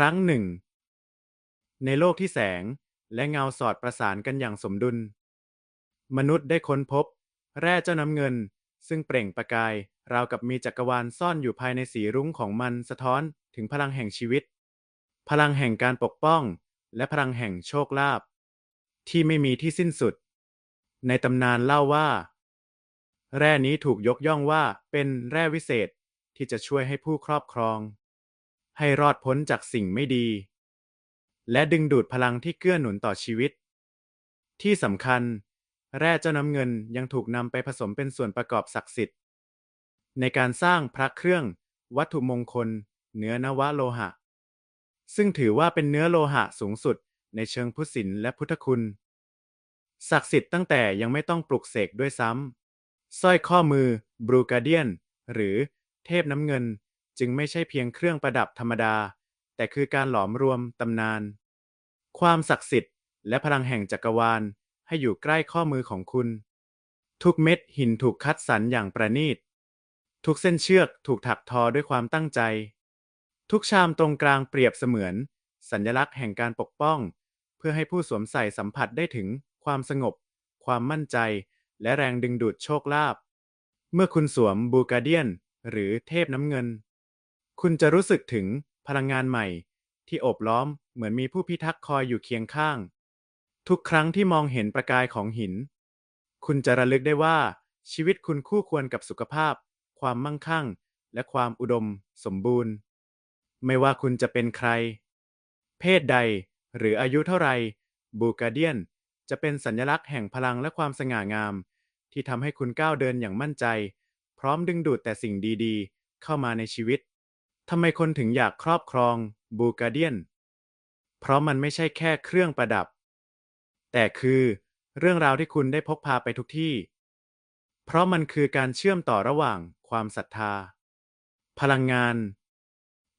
รั้งหนึ่ง ในโลกที่แสงและเงาสอดประสานกันอย่างสมดุล มนุษย์ได้ค้นพบ แร่เจ้าน้ำเงิน ซึ่งเปล่งประกาย ราวกับมีจักรวาลซ่อนอยู่ภายในสีรุ้งของมันสะท้อนถึงพลังแห่งชีวิต พลังแห่งการปกป้อง และพลังแห่งโชคลาภที่ไม่มีที่สิ้นสุด ในตำนานเล่าว่า แร่นี้ถูกยกย่องว่าเป็นแร่วิเศษที่จะช่วยให้ผู้ครอบครอง ให้รอดพ้นจากสิ่งไม่ดี และดึงดูดพลังที่เกื้อหนุนต่อชีวิต ที่สำคัญ แร่เจ้าน้ำเงินยังถูกนำไปผสมเป็นส่วนประกอบศักดิ์สิทธิ์ ในการสร้างพระเครื่อง วัตถุมงคล เนื้อนวโลหะ ซึ่งถือว่าเป็นเนื้อโลหะสูงสุดในเชิงพุทธศิลและพุทธคุณ ศักดิ์สิทธิ์ตั้งแต่ยังไม่ต้องปลุกเสกด้วยซ้ำสร้อยข้อมือบรูกาเดียน หรือเทพน้ำเงิน จึงไม่ใช่เพียงเครื่องประดับธรรมดา แต่คือการหลอมรวมตำนาน ความศักดิ์สิทธิ์ และพลังแห่งจักรวาลให้อยู่ใกล้ข้อมือของคุณ ทุกเม็ดหินถูกคัดสรรอย่างประณีต ทุกเส้นเชือกถูกถักทอด้วยความตั้งใจ ทุกชามตรงกลางเปรียบเสมือน สัญลักษณ์แห่งการปกป้อง เพื่อให้ผู้สวมใส่สัมผัสได้ถึงความสงบ ความมั่นใจ และแรงดึงดูดโชคลาภเมื่อคุณสวมบูการเดียน หรือเทพน้ำเงิน คุณจะรู้สึกถึงพลังงานใหม่ ที่โอบล้อมเหมือนมีผู้พิทักษ์คอยอยู่เคียงข้าง ทุกครั้งที่มองเห็นประกายของหิน คุณจะระลึกได้ว่าชีวิตคุณคู่ควรกับสุขภาพ ความมั่งคั่ง และความอุดม สมบูรณ์ ไม่ว่าคุณจะเป็นใคร เพศใด หรืออายุเท่าไรบูการเดียน จะเป็นสัญลักษณ์แห่งพลังและความสง่างาม ที่ทำให้คุณก้าวเดินอย่างมั่นใจ พร้อมดึงดูดแต่สิ่งดีๆ เข้ามาในชีวิต ทำไมคนถึงอยากครอบครองบูการเดียน เพราะมันไม่ใช่แค่เครื่องประดับ แต่คือเรื่องราวที่คุณได้พกพาไปทุกที่ เพราะมันคือการเชื่อมต่อระหว่างความศรัทธา พลังงาน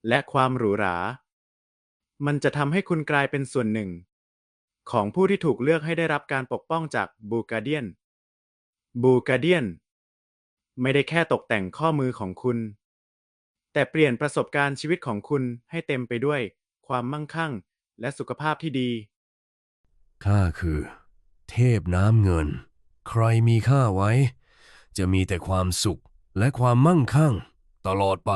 และความหรูหรา มันจะทำให้คุณกลายเป็นส่วนหนึ่ง ของผู้ที่ถูกเลือกให้ได้รับการปกป้องจากบูการเดียน บูการเดียน ไม่ได้แค่ตกแต่งข้อมือของคุณ แต่เปลี่ยนประสบการณ์ชีวิตของคุณให้เต็มไปด้วย ความมั่งคั่ง และสุขภาพที่ดี ข้าคือ เทพน้ำเงิน ใครมีข้าไว้ จะมีแต่ความสุขและความมั่งคั่ง ตลอดไป